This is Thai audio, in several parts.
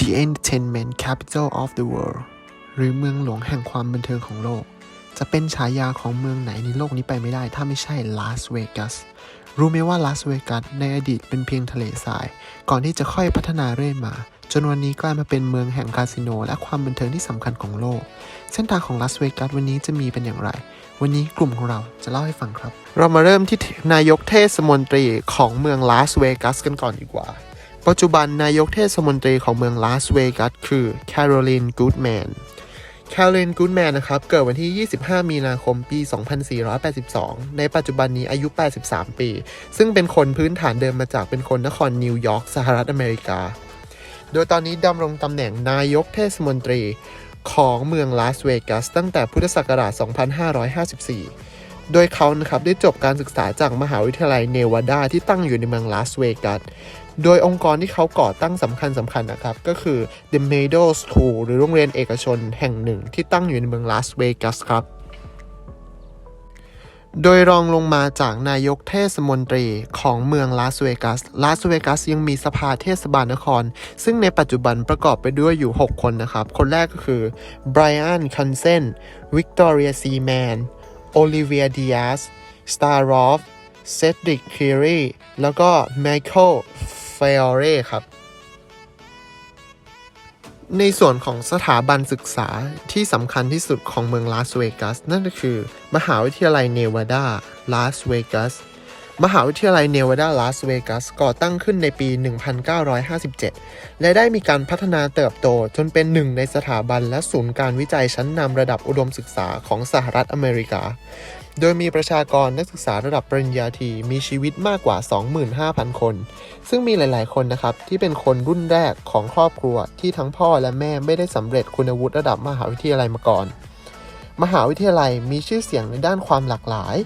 The Entertainment Capital of the World หรือเมืองหลวงแห่งความบันเทิงของโลก จะเป็นฉายาของเมืองไหนในโลกนี้ไปไม่ได้ ถ้าไม่ใช่ลาสเวกัสรู้ไหมว่าลาสเวกัสในอดีตเป็นเพียงทะเลทราย ก่อนที่จะค่อยพัฒนาเรื่อยมา จนวันนี้กลายมาเป็นเมืองแห่งคาสิโน และความบันเทิงที่สำคัญของโลก เส้นทางของลาสเวกัสวันนี้จะมีเป็นอย่างไร วันนี้กลุ่มของเราจะเล่าให้ฟังครับ เรามาเริ่มที่นายกเทศมนตรีของเมืองลาสเวกัสกันก่อนดีกว่า ปัจจุบันนายกเทศมนตรีของเมืองลาสเวกัสคือแคโรลินกูดแมนแคโรลินกูดแมนนะครับ เกิดวันที่ 25 มีนาคมปี 2482 ในปัจจุบันนี้อายุ 83 ปี ซึ่งเป็นคนพื้นฐานเดิมมาจากเป็นคนนครนิวยอร์กสหรัฐอเมริกา โดยตอนนี้ดำรงตำแหน่งนายกเทศมนตรีของเมืองลาสเวกัสตั้งแต่พุทธศักราช 2554 โดยเขานะครับได้จบการศึกษาจากมหาวิทยาลัยเนวาดาที่ตั้งอยู่ในเมืองลาสเวกัส โดยองค์กรที่เขาก่อตั้งสำคัญสำคัญนะครับ ก็คือ The Meadow School หรือโรงเรียนเอกชนแห่งหนึ่งที่ตั้งอยู่ในเมืองลาสเวกัสครับ โดยรองลงมาจากนายกเทศมนตรีของเมืองลาสเวกัส ลาสเวกัสยังมีสภาเทศบาลนคร ซึ่งในปัจจุบันประกอบไปด้วยอยู่ 6 คนนะครับ คนแรกก็คือไบรอันคันเซนวิกตอเรียซีแมนโอลิเวียดิอาสสตาร์รอฟเซดริกคิรีแล้วก็ไมเคิล ฟอเรครับ ในส่วนของสถาบันศึกษาที่สำคัญที่สุดของเมืองลาสเวกัสนั่นก็คือ มหาวิทยาลัยเนวาดาลาสเวกัสมหาวิทยาลัยเนวาดาลาสเวกัสก่อตั้งขึ้นในปี 1957 และได้มีการพัฒนาเติบโตจนเป็นหนึ่งในสถาบันและศูนย์การวิจัยชั้นนำระดับอุดมศึกษาของสหรัฐอเมริกา โดยมีประชากรนักศึกษาระดับปริญญาตรีมีชีวิตมากกว่า 25,000 คน ซึ่งมีหลาย ๆ คนนะครับ ที่เป็นคนรุ่นแรกของครอบครัวที่ทั้งพ่อและแม่ไม่ได้สำเร็จคุณวุฒิระดับมหาวิทยาลัยมาก่อน มหาวิทยาลัยมีชื่อเสียงในด้านความหลากหลาย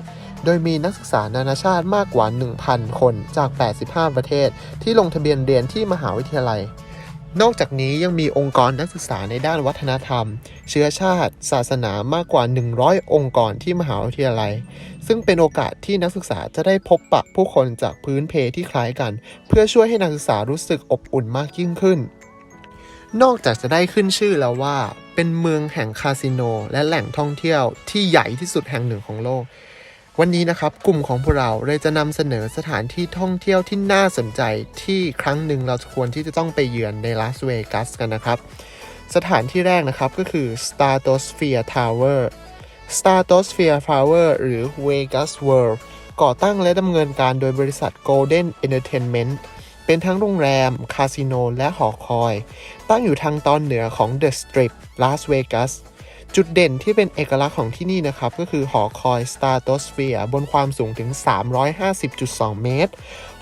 โดยมีนักศึกษานานาชาติมากกว่า 1,000 คนจาก 85 ประเทศ ที่ลงทะเบียนเรียนที่มหาวิทยาลัย นอกจากนี้ยังมีองค์กรนักศึกษาในด้านวัฒนธรรม เชื้อชาติ ศาสนามากกว่า 100 องค์กรที่มหาวิทยาลัย ซึ่งเป็นโอกาสที่นักศึกษาจะได้พบปะผู้คนจากพื้นเพที่คล้ายกัน เพื่อช่วยให้นักศึกษารู้สึกอบอุ่นมากยิ่งขึ้น นอกจากจะได้ขึ้นชื่อแล้วว่า เป็นเมืองแห่งคาสิโน และแหล่งท่องเที่ยวที่ใหญ่ที่สุดแห่งหนึ่งของโลก วันนี้นะครับกลุ่มของพวกเราเลยจะนำเสนอสถานที่ท่องเที่ยวที่น่าสนใจที่ครั้งหนึ่งเราควรที่จะต้องไปเยือนในลาสเวกัสกันนะครับ สถานที่แรกนะครับก็คือ Stratosphere Tower Stratosphere Tower หรือ Vegas World ก่อตั้งและดำเนินการโดยบริษัท Golden Entertainment เป็นทั้งโรงแรม คาสิโน และหอคอย ตั้งอยู่ทางตอนเหนือของ The Strip Las Vegas จุดเด่นที่เป็นเอกลักษณ์ของที่นี่นะครับ ก็คือหอคอย Stratosphere บนความสูงถึง 350.2 เมตร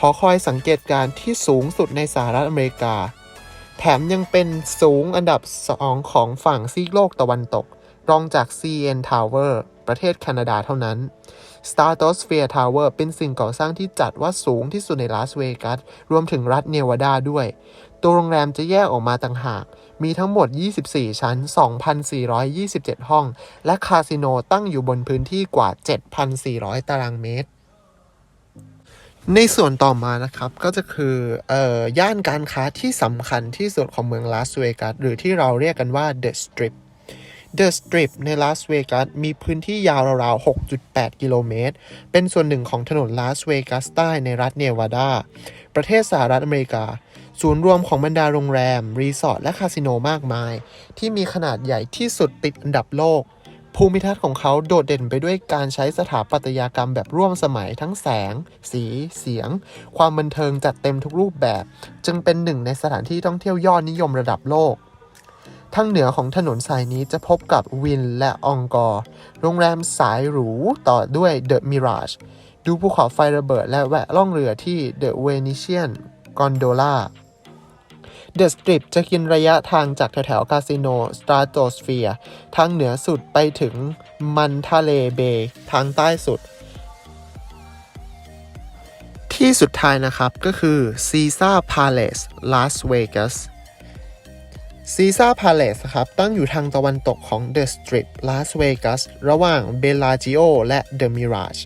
หอคอยสังเกตการณ์ที่สูงสุดในสหรัฐอเมริกา แถมยังเป็นสูงอันดับ 2 ของฝั่งซีกโลกตะวันตก รองจาก CN Tower ประเทศแคนาดาเท่านั้น Stratosphere Tower เป็นสิ่งก่อสร้างที่จัดว่าสูงที่สุดในลาสเวกัส รวมถึงรัฐเนวาดาด้วย ตัวโรงแรมจะแยกออกมาต่างหาก มีทั้งหมด 24 ชั้น 2,427 ห้อง และคาสิโนตั้งอยู่บนพื้นที่กว่า 7,400 ตารางเมตร ในส่วนต่อมานะครับ ก็จะคือเอ่อย่านการค้าที่สำคัญที่สุดของเมืองลาสเวกัสหรือที่เราเรียกกันว่า The Strip The Strip ในลาสเวกัสมีพื้นที่ยาวราวๆ 6.8 กิโลเมตร เป็นส่วนหนึ่งของถนนลาสเวกัสใต้ในรัฐเนวาดา ประเทศสหรัฐอเมริกา ศูนย์รวมของบรรดาโรงแรม รีสอร์ทและคาสิโนมากมาย ที่มีขนาดใหญ่ที่สุดติดอันดับโลก ภูมิทัศน์ของเขาโดดเด่นไปด้วยการใช้สถาปัตยกรรมแบบร่วมสมัยทั้งแสง สี เสียง ความบันเทิงจัดเต็มทุกรูปแบบ จึงเป็นหนึ่งในสถานที่ท่องเที่ยวยอดนิยมระดับโลกทางเหนือของถนนสายนี้จะพบกับวินและองกอร์ โรงแรมสายหรูต่อด้วยเดอะมิราชดูภูเขาไฟระเบิดและแวะล่องเรือที่เดอะเวนิเชียนกอนโดล่า เดอะสตริปจะกินระยะทางจากแถวๆคาสิโนสตราโตสเฟียทางเหนือสุดไปถึงมันทาเลเบย์ทางใต้สุด ที่สุดท้ายนะครับก็คือซีซ่าพาเลสลาสเวกัสซีซ่าพาเลสครับตั้งอยู่ทางตะวันตกของ The Strip Las Vegas ระหว่างเบลลาจิโอและ The Mirage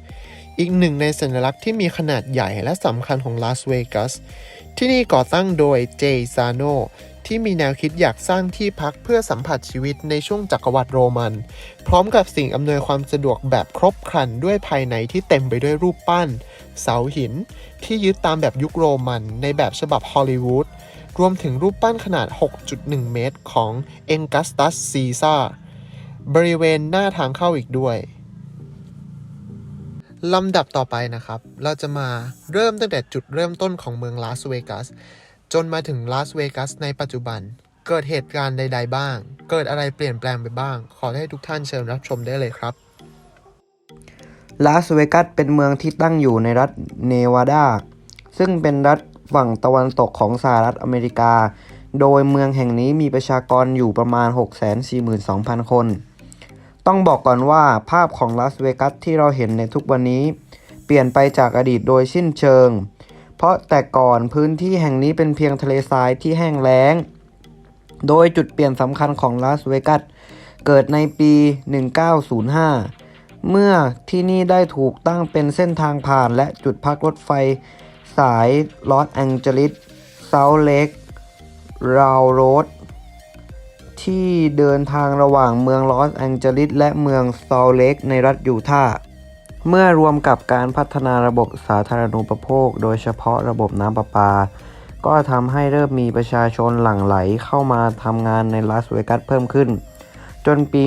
อีกหนึ่งในสัญลักษณ์ที่มีขนาดใหญ่และสำคัญของลาสเวกัส ที่นี่ก่อตั้งโดยเจซาโนที่มีแนวคิดอยากสร้างที่พักเพื่อสัมผัสชีวิตในช่วงจักรวรรดิโรมัน พร้อมกับสิ่งอำนวยความสะดวกแบบครบครันด้วยภายในที่เต็มไปด้วยรูปปั้น เสาหิน ที่ยึดตามแบบยุคโรมันในแบบฉบับฮอลลีวูดรวมถึงรูปปั้นขนาด 6.1 เมตรของเองกัสตัสซีซาบริเวณหน้าทางเข้าอีกด้วย ลำดับต่อไปนะครับ เราจะมาเริ่มตั้งแต่จุดเริ่มต้นของเมืองลาสเวกัสจนมาถึงลาสเวกัสในปัจจุบัน เกิดเหตุการณ์ใด ๆ บ้าง เกิดอะไรเปลี่ยนแปลงไปบ้าง ขอให้ทุกท่านเชิญรับชมได้เลยครับลาสเวกัสเป็นเมืองที่ตั้งอยู่ในรัฐเนวาดา ซึ่งเป็นรัฐฝั่งตะวันตกของสหรัฐอเมริกา โดยเมืองแห่งนี้มีประชากรอยู่ประมาณ 642,000 คน ต้องบอกก่อนว่าภาพของลาสเวกัสที่เราเห็นในทุกวันนี้ เปลี่ยนไปจากอดีตโดยสิ้นเชิง เพราะแต่ก่อนพื้นที่แห่งนี้เป็นเพียงทะเลทรายที่แห้งแล้ง โดยจุดเปลี่ยนสำคัญของลาสเวกัสเกิดในปี 1905 เมื่อที่นี่ได้ถูกตั้งเป็นเส้นทางผ่านและจุดพักรถไฟสายลอสแองเจลิสเซาเล็กราวโรด ที่เดินทางระหว่างเมืองลอสแองเจลิสและเมืองซอลเลกในรัฐยูทาห์เมื่อรวมกับการพัฒนาระบบสาธารณูปโภค โดยเฉพาะระบบน้ำประปา ก็ทำให้เริ่มมีประชาชนหลั่งไหลเข้ามาทำงานในลาสเวกัสเพิ่มขึ้น จนปี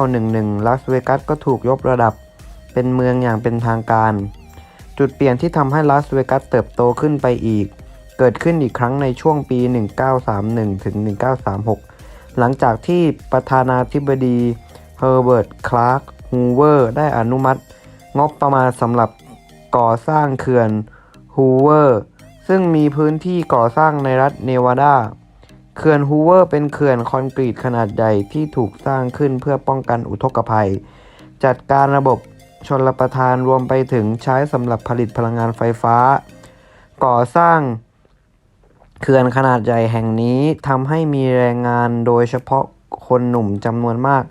1911 ลาสเวกัสก็ถูกยกระดับเป็นเมืองอย่างเป็นทางการ จุดเปลี่ยนที่ทำให้ลาสเวกัสเติบโตขึ้นไปอีก เกิดขึ้นอีกครั้งในช่วงปี 1931ถึง1936 หลังจากที่ประธานาธิบดีเฮอร์เบิร์ต คลาร์ก ฮูเวอร์ ได้อนุมัติ งบประมาณสำหรับก่อสร้างเขื่อนฮูเวอร์ ซึ่งมีพื้นที่ก่อสร้างในรัฐเนวาดา เขื่อนฮูเวอร์เป็นเขื่อนคอนกรีตขนาดใหญ่ที่ถูกสร้างขึ้นเพื่อป้องกันอุทกภัย จัดการระบบชนลประทานรวมไปถึงใช้สำหรับผลิตพลังงานไฟฟ้า ก่อสร้าง เขื่อนขนาดใหญ่แห่งนี้ทำให้มีแรงงานโดยเฉพาะคนหนุ่มจำนวนมาก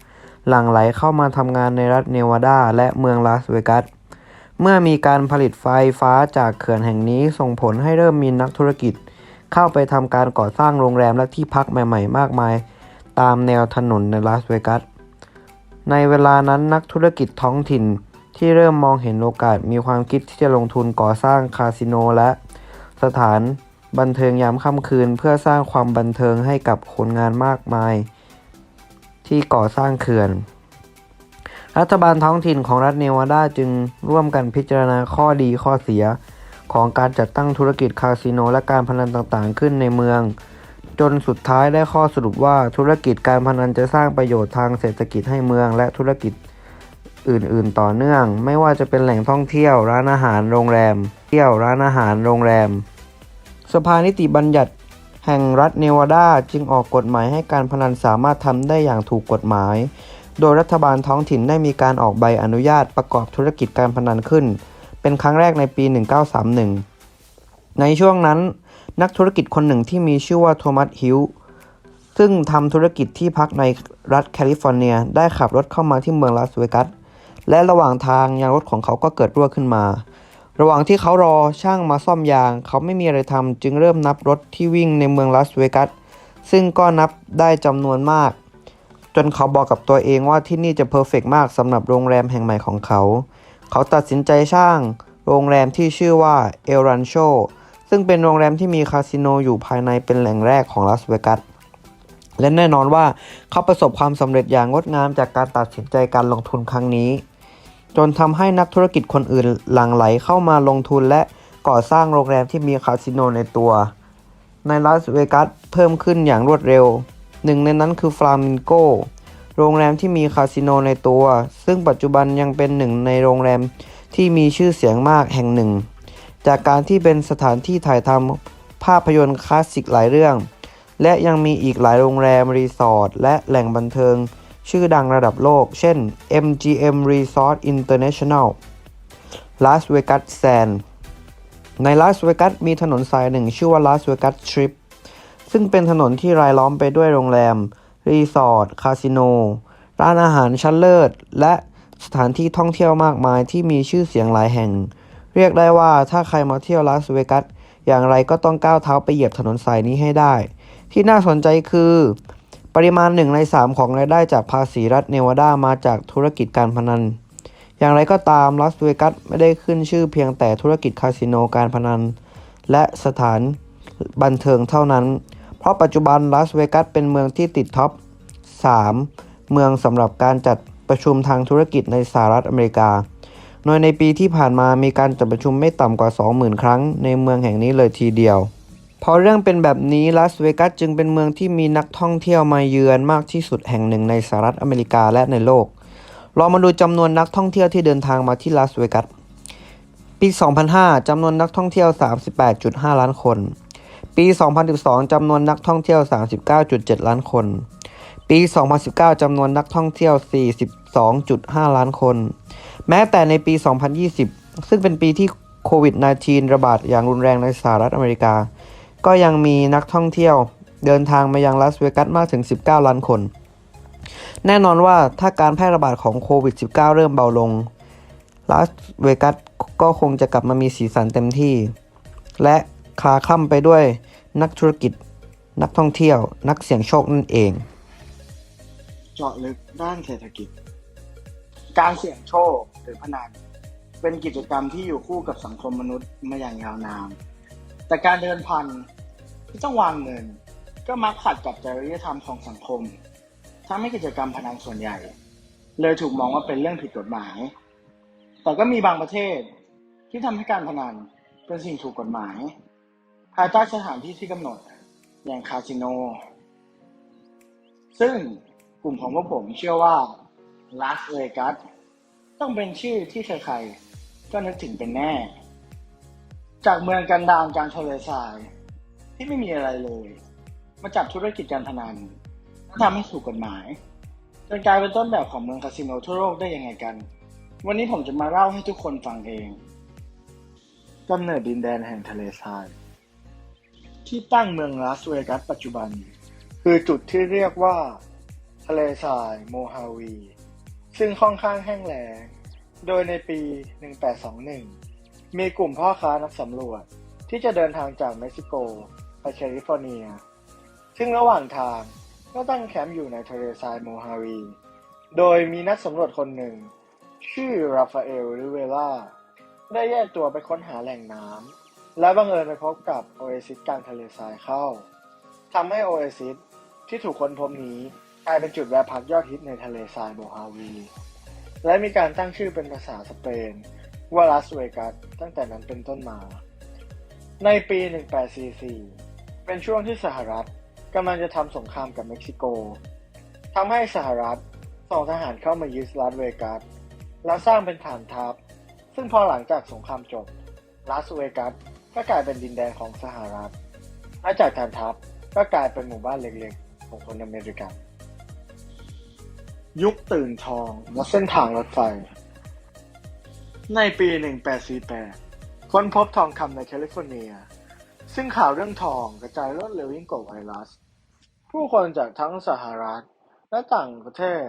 หลั่งไหลเข้ามาทำงานในรัฐเนวาดาและเมืองลาสเวกัส เมื่อมีการผลิตไฟฟ้าจากเขื่อนแห่งนี้ส่งผลให้เริ่มมีนักธุรกิจ เข้าไปทำการก่อสร้างโรงแรมและที่พักใหม่ๆ มากมาย ตามแนวถนนในลาสเวกัส ในเวลานั้นนักธุรกิจท้องถิ่นที่เริ่มมองเห็นโอกาสมีความคิดที่จะลงทุนก่อสร้างคาสิโนและสถาน บันเทิงยามค่ำคืนเพื่อสร้างความบันเทิงให้กับคนงานมากมาย ที่ก่อสร้างเขื่อน รัฐบาลท้องถิ่นของรัฐเนวาดาจึงร่วมกันพิจารณาข้อดีข้อเสีย ของการจัดตั้งธุรกิจคาสิโนและการพนันต่างๆ ขึ้นในเมือง จนสุดท้ายได้ข้อสรุปว่าธุรกิจการพนันจะสร้างประโยชน์ทางเศรษฐกิจให้เมือง และธุรกิจอื่น ๆ ต่อเนื่อง ไม่ว่าจะเป็นแหล่งท่องเที่ยว ร้านอาหารโรงแรม เที่ยวร้านอาหารโรงแรม สภานิติบัญญัติแห่งรัฐเนวาดาจึงออกกฎหมายให้การพนันสามารถทำได้อย่างถูกกฎหมาย โดยรัฐบาลท้องถิ่นได้มีการออกใบอนุญาตประกอบธุรกิจการพนันขึ้น เป็นครั้งแรกในปี 1931 ในช่วงนั้น นักธุรกิจคนหนึ่งที่มีชื่อว่าโทมัสฮิลซึ่งทำธุรกิจที่พักในรัฐแคลิฟอร์เนียได้ขับรถเข้ามาที่เมืองลาสเวกัสและระหว่างทางยางรถของเขาก็เกิดรั่วขึ้นมา ระหว่างที่เขารอช่างมาซ่อมยาง เขาไม่มีอะไรทำจึงเริ่มนับรถที่วิ่งในเมืองลาสเวกัสซึ่งก็นับได้จำนวนมาก จนเขาบอกกับตัวเองว่าที่นี่จะเพอร์เฟกมากสำหรับโรงแรมแห่งใหม่ของเขา เขาตัดสินใจช่างโรงแรมที่ชื่อว่าเอลรันโชซึ่งเป็นโรงแรมที่มีคาสิโนอยู่ภายในเป็นแหล่งแรกของลาสเวกัสและแน่นอนว่าเขาประสบความสำเร็จอย่างงดงามจากการตัดสินใจการลงทุนครั้งนี้ จนทำให้นักธุรกิจคนอื่นหลั่งไหลเข้ามาลงทุนและก่อสร้างโรงแรมที่มีคาสิโนในตัว ในลาสเวกัสเพิ่มขึ้นอย่างรวดเร็ว หนึ่งในนั้นคือฟลามิงโกโรงแรมที่มีคาสิโนในตัว ซึ่งปัจจุบันยังเป็นหนึ่งในโรงแรมที่มีชื่อเสียงมากแห่งหนึ่ง จากการที่เป็นสถานที่ถ่ายทำภาพยนตร์คลาสสิกหลายเรื่อง และยังมีอีกหลายโรงแรมรีสอร์ทและแหล่งบันเทิง ชื่อดังระดับโลก เช่น MGM Resort International Las Vegas Sands ในลาสเวกัสมีถนนสายหนึ่งชื่อว่าลาสเวกัสทริปซึ่งเป็นถนนที่รายล้อมไปด้วยโรงแรม รีสอร์ท คาสิโน ร้านอาหารชั้นเลิศ และสถานที่ท่องเที่ยวมากมายที่มีชื่อเสียงหลายแห่ง เรียกได้ว่าถ้าใครมาเที่ยวลาสเวกัสอย่างไรก็ต้องก้าวเท้าไปเหยียบถนนสายนี้ให้ได้ ที่น่าสนใจคือ ปริมาณหนึ่งในสามของรายได้จากภาษีรัฐเนวาดามาจากธุรกิจการพนัน อย่างไรก็ตามลาสเวกัสไม่ได้ขึ้นชื่อเพียงแต่ธุรกิจคาสิโนการพนัน และสถานบันเทิงเท่านั้น เพราะปัจจุบันลาสเวกัสเป็นเมืองที่ติดท็อป 3 เมืองสำหรับการจัดประชุมทางธุรกิจในสหรัฐอเมริกา โดยในปีที่ผ่านมามีการจัดประชุมไม่ต่ำกว่า 20,000 ครั้งในเมืองแห่งนี้เลยทีเดียว พอเรื่องเป็นแบบนี้ลาสเวกัสจึงเป็นเมืองที่มีนักท่องเที่ยวมาเยือนมากที่สุดแห่งหนึ่งในสหรัฐอเมริกาและในโลก เรามาดูจำนวนนักท่องเที่ยวที่เดินทางมาที่ลาสเวกัส ปี 2005จำนวนนักท่องเที่ยว 38.5 ล้านคน ปี 2012จำนวนนักท่องเที่ยว 39.7 ล้านคน ปี 2019จำนวนนักท่องเที่ยว 42.5 ล้านคน แม้แต่ในปี 2020 ซึ่งเป็นปีที่โควิด -19 ระบาดอย่างรุนแรงในสหรัฐอเมริกา ก็ยังมีนักท่องเที่ยวเดินทางมายังลาสเวกัสมากถึง 19 ล้านคน แน่นอนว่าถ้าการแพร่ระบาดของโควิด -19 เริ่มเบาลงลาสเวกัสก็คงจะกลับมามีสีสันเต็มที่ และคลาคล่ำไปด้วยนักธุรกิจ นักท่องเที่ยว นักเสี่ยงโชคนั่นเอง เจาะลึกด้านเศรษฐกิจ การเสี่ยงโชคหรือพนันเป็นกิจกรรมที่อยู่คู่กับสังคมมนุษย์มาอย่างยาวนาน แต่การเดินพันที่ต้องวางเงิน ก็มักขัดกับจริยธรรมของสังคมทำให้กิจกรรมพนันส่วนใหญ่ เลยถูกมองว่าเป็นเรื่องผิดกฎหมาย แต่ก็มีบางประเทศที่ทำให้การพนันเป็นสิ่งถูกกฎหมาย ภายใต้สถานที่ที่กำหนดอย่างคาสิโน ซึ่งกลุ่มของพวกผมเชื่อว่าลาสเวกัสต้องเป็นชื่อที่ใครๆก็นึกถึงเป็นแน่ จากเมืองกันดารกลางทะเลทราย ที่ไม่มีอะไรเลย มาจับธุรกิจการพนันและทำให้ถูกกฎหมายจนกลายเป็นต้นแบบของเมืองคาสิโนทั่วโลกได้ยังไงกัน วันนี้ผมจะมาเล่าให้ทุกคนฟังเองกำเนิดดินแดนแห่งทะเลทราย ที่ตั้งเมืองลาสเวกัสปัจจุบัน คือจุดที่เรียกว่า ทะเลทรายโมฮาวี ซึ่งค่อนข้างแห้งแล้งโดยในปี 1821 มีกลุ่มพ่อค้านักสำรวจที่จะเดินทางจากเม็กซิโกไปแคลิฟอร์เนีย ซึ่งระหว่างทางก็ตั้งแคมป์อยู่ในทะเลทรายโมฮาวีโดยมีนักสำรวจคนหนึ่ง ชื่อราฟาเอลริเวล่าได้แยกตัวไปค้นหาแหล่งน้ำและบังเอิญไปพบกับโอเอซิสกลางทะเลทรายเข้าทำให้โอเอซิสที่ถูกค้นพบนี้กลายเป็นจุดแวะพักยอดฮิตในทะเลทรายโมฮาวี และมีการตั้งชื่อเป็นภาษาสเปน ว่าลาสเวกัสตั้งแต่นั้นเป็นต้นมา ในปี 1844 เป็นช่วงที่สหรัฐกำลังจะทำสงครามกับเม็กซิโกทำให้สหรัฐส่งทหารเข้ามายึดลาสเวกัสและสร้างเป็นฐานทัพ ซึ่งพอหลังจากสงครามจบลาสเวกัสก็กลายเป็นดินแดนของสหรัฐและจากฐานทัพก็กลายเป็นหมู่บ้านเล็กๆ ของคนอเมริกัน ยุคตื่นทองและเส้นทางรถไฟ ในปี 1848 ค้นพบทองคำในแคลิฟอร์เนีย ซึ่งข่าวเรื่องทองกระจายรวดเร็วยิ่งกว่าไวรัส ผู้คนจากทั้งสหรัฐและต่างประเทศ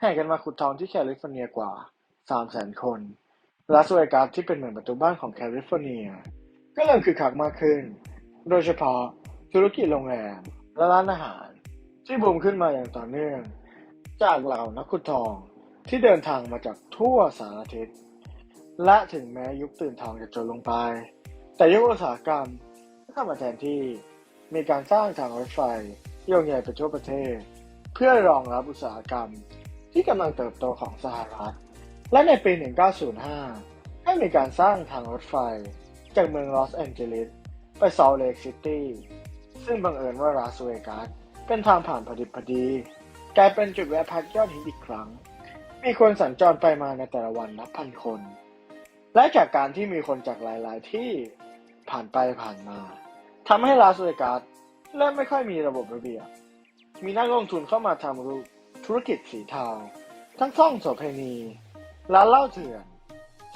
แห่กันมาขุดทองที่แคลิฟอร์เนียกว่า 300,000 คนลาสเวกัสที่เป็นเหมือนประตูบ้านของแคลิฟอร์เนีย ก็เริ่มคึกคักมากขึ้น โดยเฉพาะธุรกิจโรงแรมและร้านอาหาร ที่บูมขึ้นมาอย่างต่อเนื่อง จากเหล่านักขุดทองที่เดินทางมาจากทั่วสารทิศ และถึงแม้ยุคตื่นทองจะจบลงไป แต่ยุคอุตสาหกรรมก็เข้ามาแทนที่มีการสร้างทางรถไฟโยงใหญ่ไปทั่วประเทศ เพื่อรองรับอุตสาหกรรมที่กำลังเติบโตของสหรัฐ และในปี 1905 ให้มีการสร้างทางรถไฟ จากเมืองลอสแอนเจลิสไปซอลเลกซิตี้ ซึ่งบังเอิญว่าลาสเวกัสเป็นทางผ่านพอดิบพอดี กลายเป็นจุดแวะพักยอดฮิตอีกครั้ง มีคนสัญจรไปมาในแต่ละวันนับพันคน และจากการที่มีคนจากหลายๆ ที่ผ่านไปผ่านมาทำให้ลาสเวกัสเริ่มไม่ค่อยมีระบบระเบียบ มีนักลงทุนเข้ามาทำธุรกิจสีเทาทั้งท่องโสเภณีร้านเหล้าเถื่อน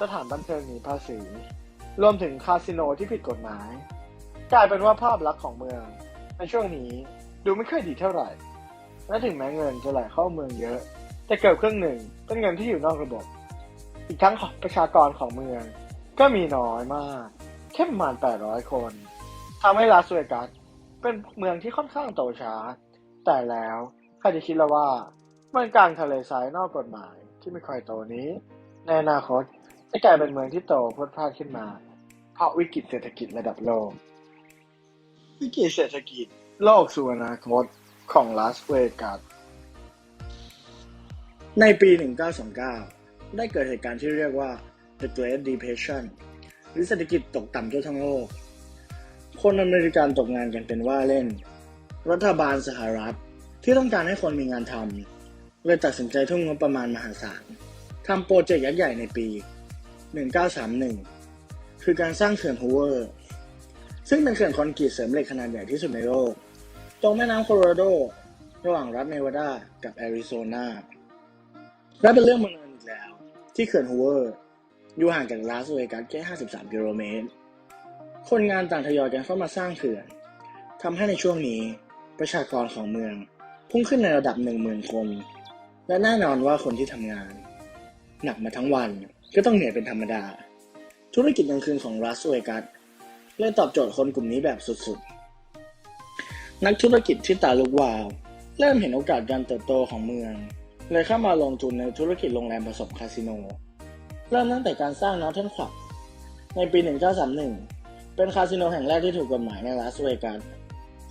สถานบันเทิงหนีภาษี รวมถึงคาสิโนที่ผิดกฎหมาย กลายเป็นว่าภาพลักษณ์ของเมือง ในช่วงนี้ดูไม่ค่อยดีเท่าไหร่ และถึงแม้เงินจะไหลเข้าเมืองเยอะ แต่เกือบครึ่งหนึ่งเป็นเงินที่อยู่นอกระบบ อีกทั้งประชากรของเมือง ก็มีน้อยมากแค่ประมาณ 800 คนทำให้ลาสเวกัสเป็นเมืองที่ค่อนข้างโตช้า แต่แล้วใครจะคิดละว่าเมืองกลางทะเลทรายนอกกฎหมายที่ไม่ค่อยโตนี้ ในอนาคตจะกลายเป็นเมืองที่โตพรวดพลาดขึ้นมา เพราะวิกฤตเศรษฐกิจระดับโลก วิกฤตเศรษฐกิจโลกสู่อนาคตของลาสเวกัสในปี 1929 ได้เกิดเหตุการณ์ที่เรียกว่า The Great Depression หรือเศรษฐกิจตกต่ำทั่วทั้งโลก คนอเมริกันตกงานกันเป็นว่าเล่น รัฐบาลสหรัฐที่ต้องการให้คนมีงานทำเลยตัดสินใจทุ่มงบประมาณมหาศาลทำโปรเจกต์ยักษ์ใหญ่ในปี 1931 คือการสร้างเขื่อนฮูเวอร์ ซึ่งเป็นเขื่อนคอนกรีตเสริมเหล็กขนาดใหญ่ที่สุดในโลก ตรงแม่น้ำโคโลราโด ระหว่างรัฐเนวาดากับแอริโซนาและเป็นเรื่องบังเอิญอีกแล้ว ที่เขื่อนฮูเวอร์ อยู่ห่างจากลาสเวกัสแค่ 53 กิโลเมตร คนงานต่างทยอยกันเข้ามาสร้างเขื่อนทำให้ในช่วงนี้ประชากรของเมือง พุ่งขึ้นในระดับ 10,000 คน และแน่นอนว่าคนที่ทำงาน หนักมาทั้งวันก็ต้องเหนื่อยเป็นธรรมดา ธุรกิจกลางคืนของลาสเวกัสเลยตอบโจทย์คนกลุ่มนี้แบบสุดๆ นักธุรกิจที่ตาลุกวาว เริ่มเห็นโอกาสการเติบโตของเมือง เลยเข้ามาลงทุนในธุรกิจโรงแรมผสมคาสิโน เริ่มตั้งแต่การสร้างนอร์เทนคลับในปี 1931 เป็นคาสิโนแห่งแรกที่ถูกกฎหมายในลาสเวกัส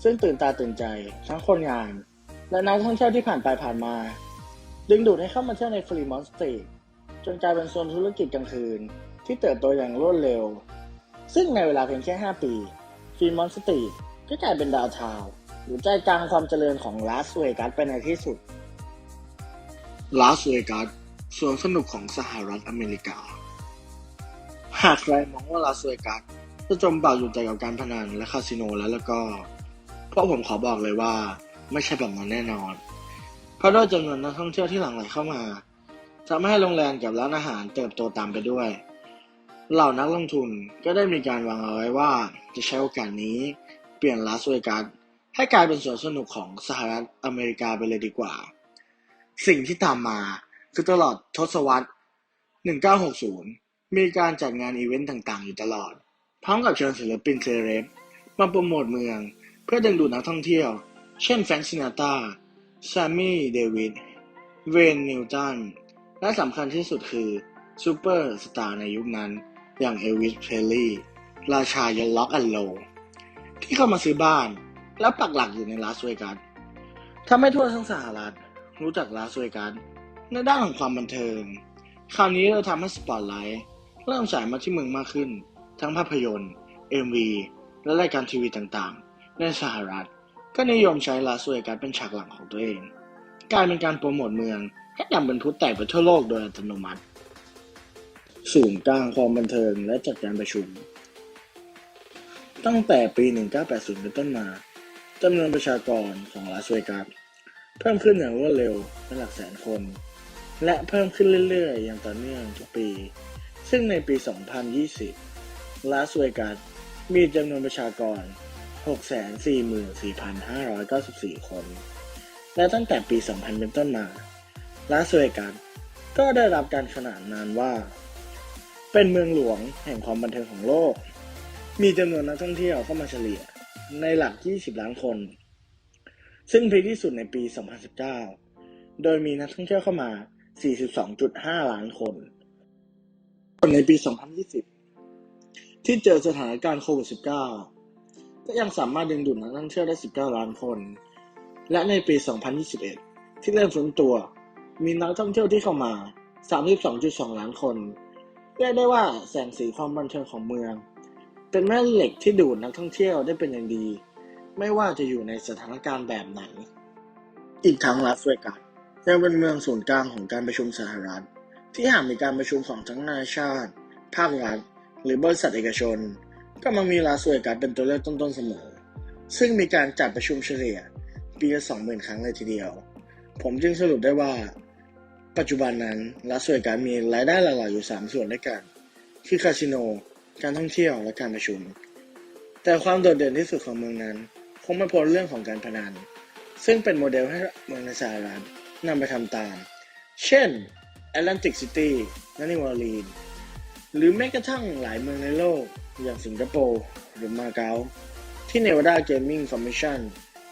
ซึ่งตื่นตาตื่นใจทั้งคนงาน และนักท่องเที่ยวที่ผ่านไปผ่านมา ดึงดูดให้เข้ามาเที่ยวในฟรีมอนสตรีทจนกลายเป็นโซนธุรกิจกลางคืน ที่เติบโตอย่างรวดเร็ว ซึ่งในเวลาเพียงแค่ 5 ปีฟรีมอนสตรีทก็กลายเป็นดาวทาวหรือใจกลางความเจริญของลาสเวกัสไปในที่สุด ลาสเวกัสสวนสนุกของสหรัฐอเมริกา หากใครมองว่าลาสเวกัสจะจมปากอยู่แต่กับการพนันและคาสิโนแล้วแล้วก็ เพวกผมขอบอกเลยว่าไม่ใช่แบบนั้นแน่นอน เพราะด้วยจำนวนนักท่องเที่ยวที่หลั่งไหลเข้ามาทำให้โรงแรมกับร้านอาหารเติบโตตามไปด้วย เหล่านักลงทุนก็ได้มีการวางเอาไว้ว่าจะใช้โอกาสนี้เปลี่ยนลาสเวกัสให้กลายเป็นสวนสนุกของสหรัฐอเมริกาไปเลยดีกว่า สิ่งที่ตามมา คือตลอดทศวรรษ 1960 มีการจัดงานอีเวนต์ต่างๆ อยู่ตลอด พร้อมกับเชิญศิลปินเซเลบมาโปรโมทเมือง เพื่อดึงดูดนักท่องเที่ยว เช่นแฟรงค์ซินาตาแซมมี่เดวิด เวนนิวตัน และสำคัญที่สุดคือซูเปอร์สตาร์ในยุคนั้น อย่างเอลวิสเพลลี่ ราชายล็อกอันโล ที่เข้ามาซื้อบ้าน แล้วปักหลักอยู่ในลาสเวกัสทำให้ทั่วทั้งสหรัฐ รู้จักลาสเวกัสในด้านของความบันเทิง คราวนี้เราทำให้สปอตไลท์เริ่มฉายมาที่เมืองมากขึ้น ทั้งภาพยนตร์ MV และรายการทีวีต่างๆ ในสหรัฐ ก็นิยมใช้ลาสเวกัสเป็นฉากหลังของตัวเอง กลายเป็นการโปรโมทเมืองให้ดังเป็นพลุแตกไปทั่วโลกโดยอัตโนมัติ ศูนย์กลางความบันเทิงและจัดการประชุม ตั้งแต่ปี 1980 เป็นต้นมาจำนวนประชากรของลาสเวกัส เพิ่มขึ้นอย่างรวดเร็วเป็นหลักแสนคน และเพิ่มขึ้นเรื่อยๆ อย่างต่อเนื่องทุกปี ซึ่งในปี 2020 ลาสเวกัสมีจำนวนประชากร 644,594 คน และตั้งแต่ปี 2000 เป็นต้นมาลาสเวกัสก็ได้รับการขนานนามว่า เป็นเมืองหลวงแห่งความบันเทิงของโลก มีจำนวนนักท่องเที่ยวเข้ามาเฉลี่ยในหลัก 20 ล้านคน ซึ่งพีที่สุดในปี 2019 โดยมีนักท่องเที่ยวเข้ามา 42.5 ล้านคน ส่วนในปี 2020 ที่เจอสถานการณ์โควิด -19 ก็ยังสามารถดึงดูดนักท่องเที่ยวได้ 19 ล้านคน และในปี 2021 ที่เริ่มฟื้นตัว มีนักท่องเที่ยวที่เข้ามา 32.2 ล้านคนเรียกได้ว่าแสงสีความบันเทิงของเมือง เป็นแม่เหล็กที่ดูดนักท่องเที่ยวได้เป็นอย่างดี ไม่ว่าจะอยู่ในสถานการณ์แบบไหน อีกทั้งลาสเวกัสยังเป็นเมืองศูนย์กลางของการประชุมสหรัฐ ที่หากมีการประชุมของทั้งนานาชาติ ภาครัฐ หรือบริษัทเอกชน ก็มักมีลาสเวกัสเป็นตัวเลือกต้นๆเสมอ ซึ่งมีการจัดประชุมเฉลี่ยปีละ20,000 ครั้งเลยทีเดียว ผมจึงสรุปได้ว่า ปัจจุบันนั้นลาสเวกัสมีรายได้หลักๆอยู่ 3 ส่วนด้วยกัน คือคาสิโน การท่องเที่ยวและการประชุม แต่ความโดดเด่นที่สุดของเมืองนั้น คงไม่พ้นเรื่องของการพนัน ซึ่งเป็นโมเดลให้เมืองในสหรัฐนำไปทำตาม เช่น Atlantic City และนิวออร์ลีนส์หรือแม้กระทั่งหลายเมืองในโลก อย่างสิงคโปร์หรือมาเก๊าที่ Nevada Gaming Commission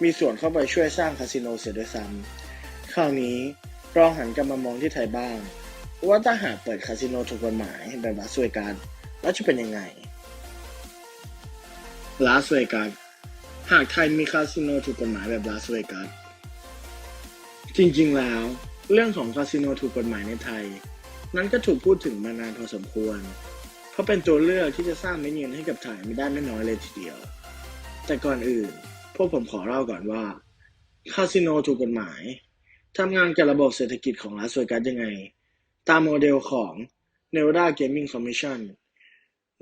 มีส่วนเข้าไปช่วยสร้างคาสิโนเสียด้วยซ้ำคราวนี้ลองหันกลับมามองที่ไทยบ้าง ว่าถ้าหากเปิดคาสิโนถูกกฎหมายแบบลาสเวกัสแล้วจะเป็นยังไงลาสเวกัส หากไทยมีคาสิโนถูกกฎหมายแบบลาสเวกัสจริงๆแล้ว เรื่องของคาสิโนถูกกฎหมายในไทย นั้นก็ถูกพูดถึงมานานพอสมควร เพราะเป็นตัวเลือกที่จะสร้างเม็ดเงินให้กับไทยไม่ได้ไม่น้อยเลยทีเดียว แต่ก่อนอื่น พวกผมขอเล่าก่อนว่า คาสิโนถูกกฎหมายทำงานกับระบบเศรษฐกิจของลาสเวกัสยังไง ตามโมเดลของ Nevada Gaming Commission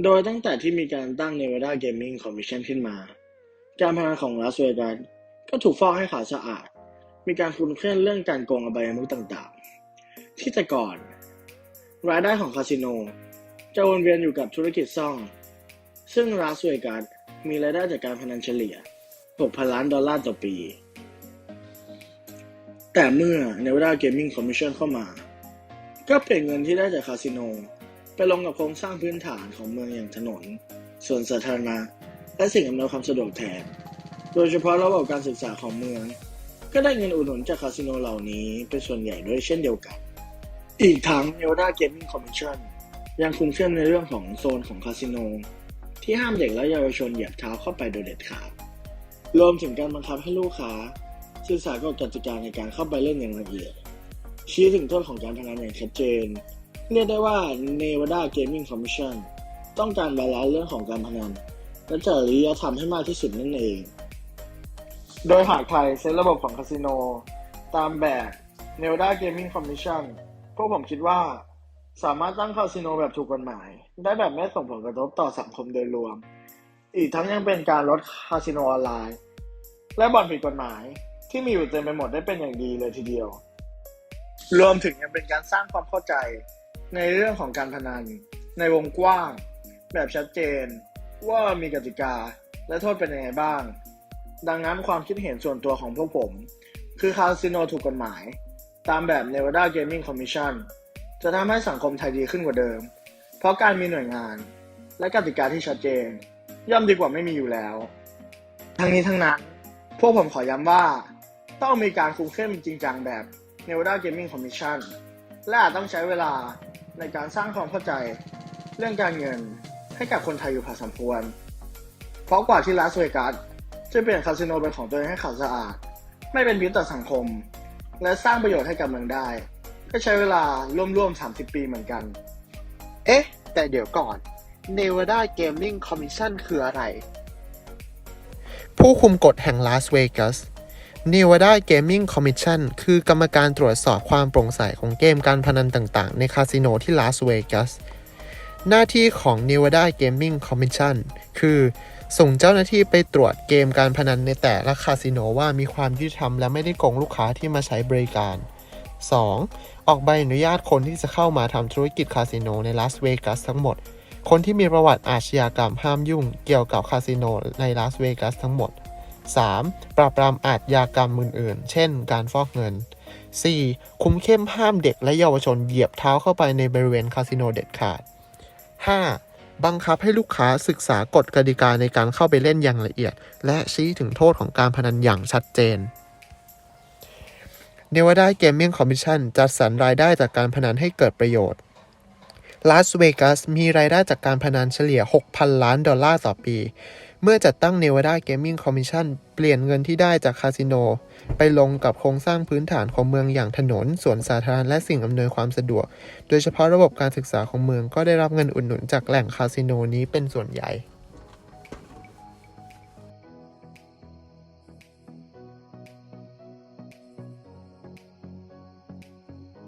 โดยตั้งแต่ที่มีการตั้ง Nevada Gaming Commission ขึ้นมา การพนันของลาสเวกัสก็ถูกฟอกให้ขาวสะอาด มีการคุมเข้มเรื่องการโกงอบายมุขต่างๆ ที่แต่ก่อน รายได้ของคาสิโน จะวนเวียนอยู่กับธุรกิจซ่อง ซึ่งลาสเวกัสมีรายได้จากการพนันเฉลี่ย 6,000 ล้านดอลลาร์ต่อปี แต่เมื่อ Nevada Gaming Commission เข้ามา ก็เปลี่ยนเงินที่ได้จากคาสิโน ไปลงกับโครงสร้างพื้นฐานของเมืองอย่างถนน ส่วนสาธารณะ และสิ่งอำนวยความสะดวกแทน โดยเฉพาะระบบการศึกษาของเมือง ก็ได้เงินอุดหนุนจากคาสิโนเหล่านี้เป็นส่วนใหญ่ด้วยเช่นเดียวกัน อีกทั้ง Nevada Gaming Commission ยังคุมเข้มในเรื่องของโซนของคาสิโน ที่ห้ามเด็กและเยาวชนเหยียบเท้าเข้าไปโดยเด็ดขาด รวมถึงการบังคับให้ลูกค้าศึกษากฎกติกาในการเข้าไปเล่นอย่างละเอียดชี้ถึงโทษของการพนันอย่างชัดเจน เรียกได้ว่า Nevada Gaming Commission ต้องการบาลานซ์เรื่องของการพนัน และจริยธรรมให้มากที่สุดนั่นเอง โดยหากไทยเซตระบบของคาสิโน ตามแบบ Nevada Gaming Commission พวกผมคิดว่า สามารถตั้งคาสิโนแบบถูกกฎหมาย ได้แบบไม่ส่งผลกระทบต่อสังคมโดยรวม อีกทั้งยังเป็นการลดคาสิโนออนไลน์ และบ่อนผิดกฎหมายที่มีอยู่เต็มไปหมดได้เป็นอย่างดีเลยทีเดียว รวมถึงยังเป็นการสร้างความเข้าใจในเรื่องของการพนัน ในวงกว้าง แบบชัดเจน ว่ามีกติกาและโทษเป็นยังไงบ้าง ดังนั้นความคิดเห็นส่วนตัวของพวกผม คือคาสิโนถูกกฎหมาย ตามแบบ Nevada Gaming Commission จะทำให้สังคมไทยดีขึ้นกว่าเดิม เพราะการมีหน่วยงาน และกติกาที่ชัดเจน ย่อมดีกว่าไม่มีอยู่แล้ว ทั้งนี้ทั้งนั้นพวกผมขอย้ำว่า ต้องมีการคุมเข้มจริงจังแบบ Nevada Gaming Commission และอาจต้องใช้เวลาในการสร้างความเข้าใจเรื่องการเงิน ให้กับคนไทยอยู่พอสมควร เพราะกว่าที่ลาสเวกัสจะเปลี่ยนคาสิโนเป็นของตัวเองให้ขาวสะอาด ไม่เป็นพิษต่อสังคม และสร้างประโยชน์ให้กับเมืองได้ ก็ใช้เวลาร่วมๆ 30 ปีเหมือนกัน เอ๊ะ แต่เดี๋ยวก่อน Nevada Gaming Commission คืออะไร ผู้คุมกฎแห่งลาสเวกัส Nevada Gaming Commission คือกรรมการตรวจสอบความโปร่งใสของเกมการพนันต่างๆ ในคาสิโนที่ลาสเวกัส หน้าที่ของ Nevada Gaming Commission คือส่งเจ้าหน้าที่ไปตรวจเกมการพนันในแต่ละคาสิโนว่ามีความยุติธรรมและไม่ได้โกงลูกค้าที่มาใช้บริการ 2. ออกใบอนุญาตคนที่จะเข้ามาทำธุรกิจคาสิโนในลาสเวกัสทั้งหมด คนที่มีประวัติอาชญากรรมห้ามยุ่งเกี่ยวกับคาสิโนในลาสเวกัสทั้งหมด 3. ปราบปรามอาชญากรรมอื่นๆ เช่น การฟอกเงิน 4. คุมเข้มห้ามเด็กและเยาวชนเหยียบเท้าเข้าไปในบริเวณคาสิโนเด็ดขาด 5. บังคับให้ลูกค้าศึกษากฎกติกาในการเข้าไปเล่นอย่างละเอียด และชี้ถึงโทษของการพนันอย่างชัดเจนเนวาดาเกมมิ่งคอมมิชชั่นจัดสรรรายได้จากการพนันให้เกิดประโยชน์ลาสเวกัสมีรายได้จากการพนันเฉลี่ย 6,000 ล้านดอลลาร์ต่อปี เมื่อจัดตั้ง Nevada Gaming Commission เปลี่ยนเงินที่ได้จากคาสิโน ไปลงกับโครงสร้างพื้นฐานของเมืองอย่างถนน สวนสาธารณะและสิ่งอำนวยความสะดวก โดยเฉพาะระบบการศึกษาของเมืองก็ได้รับเงินอุดหนุนจากแหล่งคาสิโนนี้เป็นส่วนใหญ่